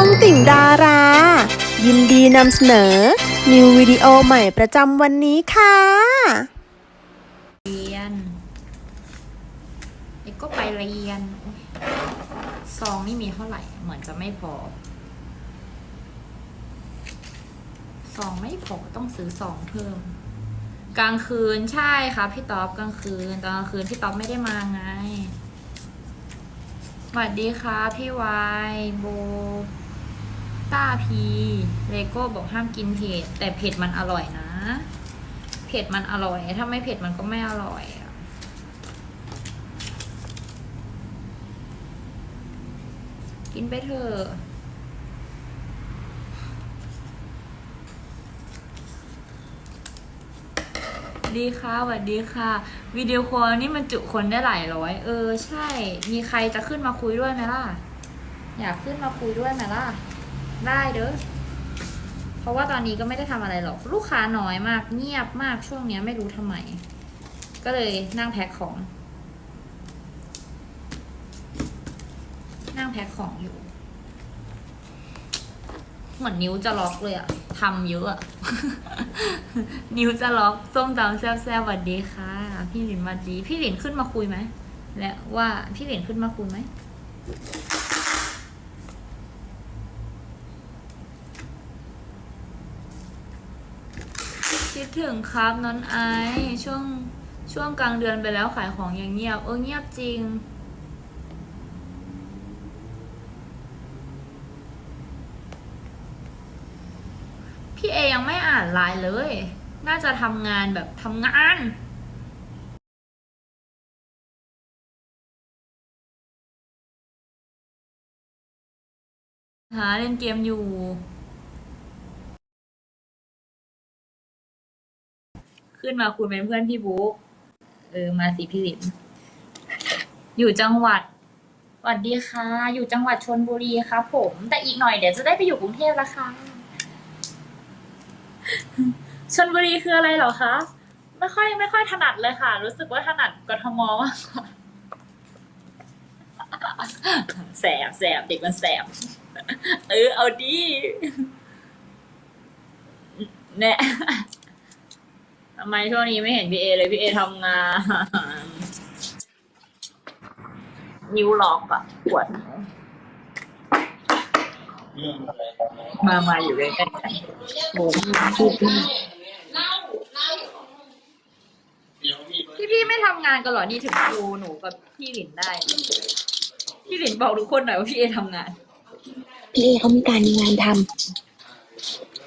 องติ่งดารา ยินดีนำเสนอ นิววิดีโอใหม่ประจำวันนี้ค่ะเรียนเอกก็ไปเรียนซองนี่มีเท่าไหร่ เหมือนจะไม่พอซองไม่พอต้องซื้อซองเพิ่ม กลางคืนใช่ค่ะพี่ต๊อบกลางคืนตอนกลางคืนพี่ต๊อบไม่ได้มาไงสวัสดีค่ะพี่วายโบ ต้าพีเลโก้บอกห้ามกินเผ็ดแต่เผ็ดมันอร่อยนะ เผ็ดมันอร่อย ถ้าไม่เผ็ดมันก็ไม่อร่อยอะกินไปเถอะดีค่ะสวัสดีค่ะ วิดีโอคอลนี่มันจุคนได้หลายร้อย เออ ใช่ มีใครจะขึ้นมาคุยด้วยไหมล่ะ อยากขึ้นมาคุยด้วยไหมล่ะ ได้เด้อ เพราะว่าตอนนี้ก็ไม่ได้ทำอะไรหรอก ลูกค้าน้อยมาก เงียบมากช่วงเนี้ยไม่รู้ทำไม ก็เลยนั่งแพ็คของ นั่งแพ็คของอยู่ เหมือนนิ้วจะล็อกเลยอะทำเยอะอะนิ้วจะล็อกส้มตำแซ่บๆสวัสดีค่ะ พี่หลินสวัสดี พี่หลินขึ้นมาคุยไหมและว่าพี่หลินขึ้นมาคุยไหม คิดถึงครับนอนไอช่วงช่วงกลางเดือนไปแล้วขายของอย่างเงียบเออเงียบจริง พี่เอยังไม่อ่านไลน์เลย น่าจะทำงานแบบทำงานหาเล่นเกมอยู่ ขึ้นมาคุณเป็นเพื่อนพี่บุ๊กเออมาสิพี่หลินอยู่จังหวัดสวัสดีค่ะ อยู่จังหวัดชนบุรีครับผม แต่อีกหน่อยเดี๋ยวจะได้ไปอยู่กรุงเทพแล้วค่ะชนบุรีคืออะไรเหรอคะไม่ค่อยไม่ค่อยถนัดเลยค่ะ รู้สึกว่าถนัดกทมมากกว่าแสบแสบเด็กมันแสบเออเอาดีแน่ ทำไมช่วงนี้ไม่เห็นพี่เอเลยพี่เอทำงาน นิ้วล็อกอะปวด มามาอยู่ด้วยกันกันโอ้พูดมากพี่พี่ไม่ทำงานกันเหรอ นี่ถึงครูหนูกับพี่หลินได้ พี่หลินบอกทุกคนหน่อยว่าพี่เอทำงาน พี่เอเขามีการมีงานทำ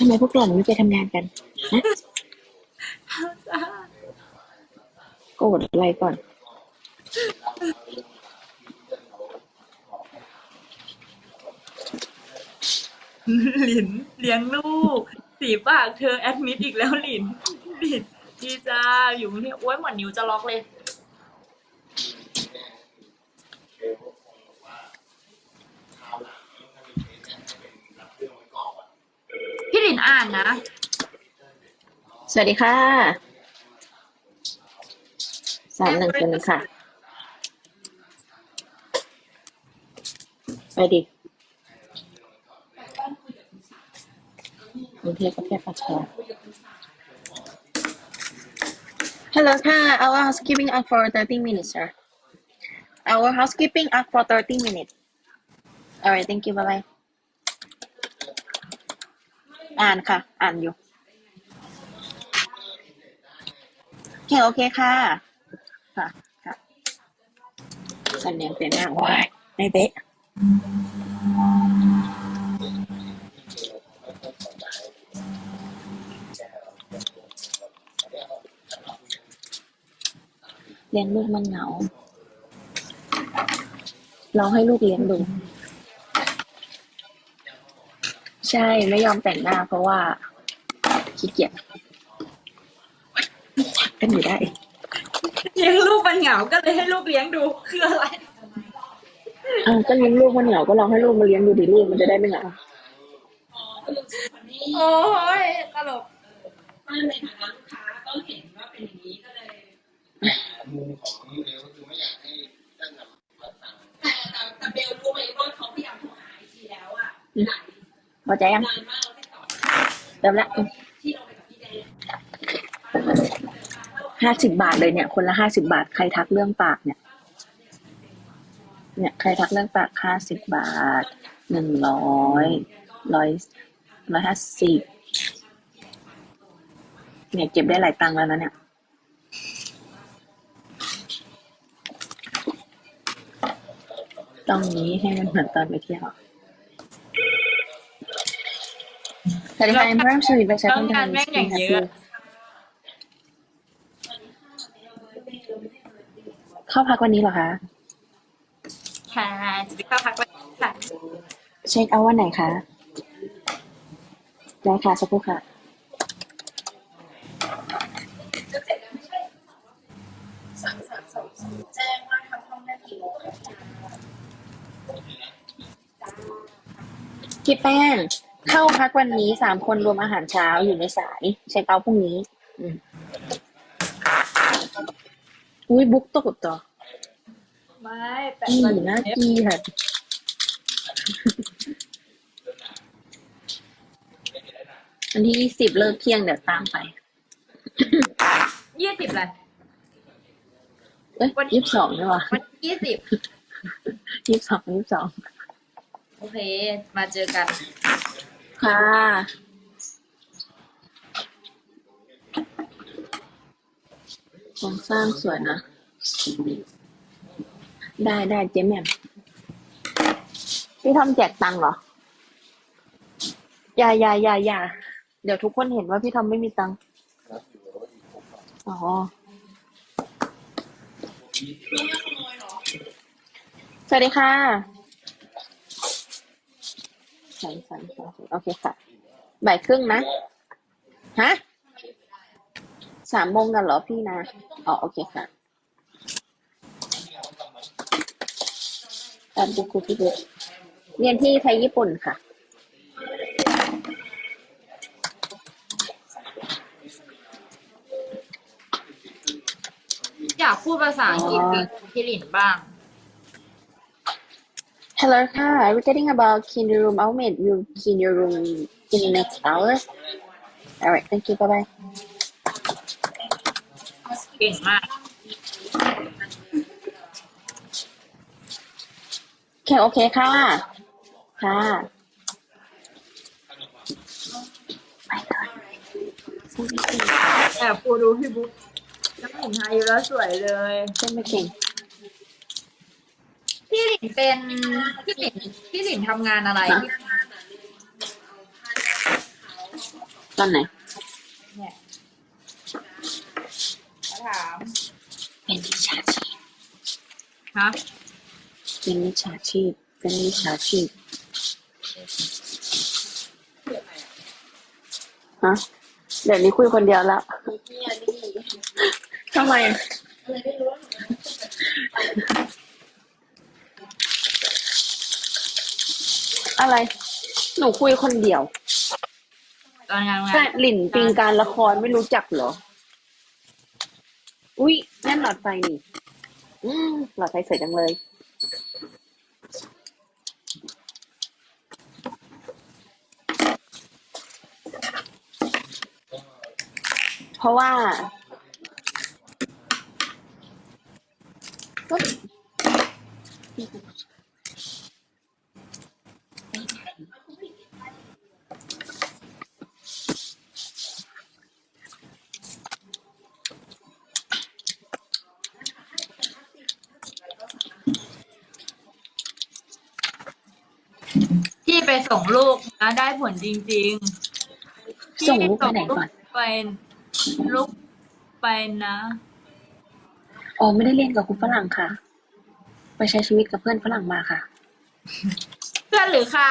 ทำไมพวกหล่อนไม่ไปทำงานกันนะโกรธอะไรก่อน หลินเลี้ยงลูก สีปากเธอแอดมิดอีกแล้วหลินหลินดีจ้าอยู่กรุงเทพโอ้ยหมอนนิ้วจะล็อกเลย พี่หลิ นอ่านนะ สวัสดีค่ะสามหนึ่งคนค่ะ ไปดิกรุงเทพก็แค่ปากซอย Hello ค่ะ our housekeeping up for 30 minutes sir our housekeeping up for 30 minutes alright thank you bye bye อ่านค่ะ อ่านอยู่โอเคโอเคค่ะ ค่ะค่ะสันเนียงเปลี่ยนหน้าว้ายไม่เป๊ะเลี้ยงลูกมันเหงาลองให้ลูกเลี้ยงดู ใช่ไม่ยอมแต่งหน้าเพราะว่าขี้เกียจชักกันอยู่ได้ เลี้ยงลูกมันเหงาก็เลยให้ลูกเลี้ยงดูคืออะไร อ่าก็เลี้ยงลูกมันเหงาก็ลองให้ลูกมาเลี้ยงดูดิลูกมันจะได้ไม่เหงาโอ้ยตลกมุมของเร็วก็คือไม่อยากให้ท่านนำมาสั่งแต่อืม พอใจยังเริ่มละห้าสิบบาทเลยเนี่ย คนละห้าสิบาท ใครทักเรื่องปากเนี่ย เนี่ย ใครทักเรื่องปากห้าสิบบาทหนึ่งร้อยร้อยร้อยห้าสิบเนี่ยเก็บได้หลายตังค์แล้วนะเนี่ยต้องนี้ให้มันเหมือนตอนไปเที่ยว สวัสดีค่ะ I'm from Sweet ไปใช้คอนเทนต์แม่งอย่างเยอะเข้าพักวันนี้เหรอคะ ค่ะจะไปเข้าพักวันค่ะเช็คเอาท์วันไหนคะ ได้ค่ะ สักครู่ค่ะ พี่แป้ง เข้าพักวันนี้สามคนรวมอาหารเช้าอยู่ในสายเช็คเอาท์พรุ่งนี้ อืมอุ้ยบุ๊กตกจอไม่แปะอีวันหน้ากีค่ะวันที่ยี่สิบเลิกเที่ยงเดี๋ยวตามไป ยี่สิบเลยเอ้ยวันยี่สิบสองนี่หวะวันยี่สิบยี่สิบสองยี่สิบสอง โอเค มาเจอกัน ค่ะ โครงสร้างสวยนะ ได้ได้เจ๊แม่มพี่ทอมแจกตังค์เหรอ อย่าอย่าอย่าอย่าเดี๋ยวทุกคนเห็นว่าพี่ทอมไม่มีตังค์อ๋อ สวัสดีค่ะ สามสามสามโอเคค่ะบ่ายครึ่งนะ ฮะสามโมงกันเหรอพี่นะ อ๋อ โอเคค่ะตามดูครูพี่บุ๊คเรียนที่ไทยญี่ปุ่นค่ะ อยากพูดภาษาอังกฤษกับพี่หลินบ้าง Hello ค่ะ regarding about clean your room I'll make you clean your room in the next hour alright thank you bye bye เก่งมาก โอเคโอเคค่ะ ค่ะไปก่อนพูดไม่เก่งแอบกูดูพี่บุ๊กน้ำหลินไทยอยู่แล้วสวยเลยพูดไม่เก่ง พี่หลินเป็นพี่หลินพี่หลินทำงานอะไรฮะ ตอนไหนเนี่ยเขาถามเป็นวิชาชีพฮะเป็นวิชาชีพเป็นวิชาชีพฮะเดี๋ยวนี้คุยคนเดียวแล้วทำไม อะอะไร หนูคุยคนเดียวตอนงานงาแต่นหลินปิงการละครไม่รู้จักเหรอ อุ้ยนั่นหลอดไฟนี่อืมหลอดไฟสวยจังเลย เพราะว่า ส่งลูกนะได้ผลจริงๆส่งลูกไปไหนก่อน ไปลูกไปนะ อ๋อไม่ได้เรียนกับครูฝรั่งค่ะ ไปใช้ชีวิตกับเพื่อนฝรั่งมาค่ะ เพื่อนหรือใคร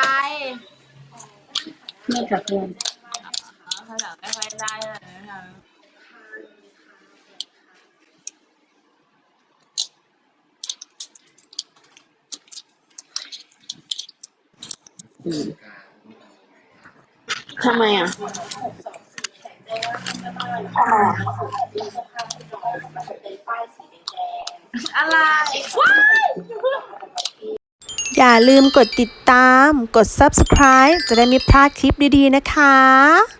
เพื่อนกับเพื่อนอ๋อภาษาไม่ค่อยได้เลยนะคะ อืม ทำไมอะอะไรว้าอย่าลืมกดติดตาม กด subscribe จะได้ไม่พลาดคลิปดีๆนะคะ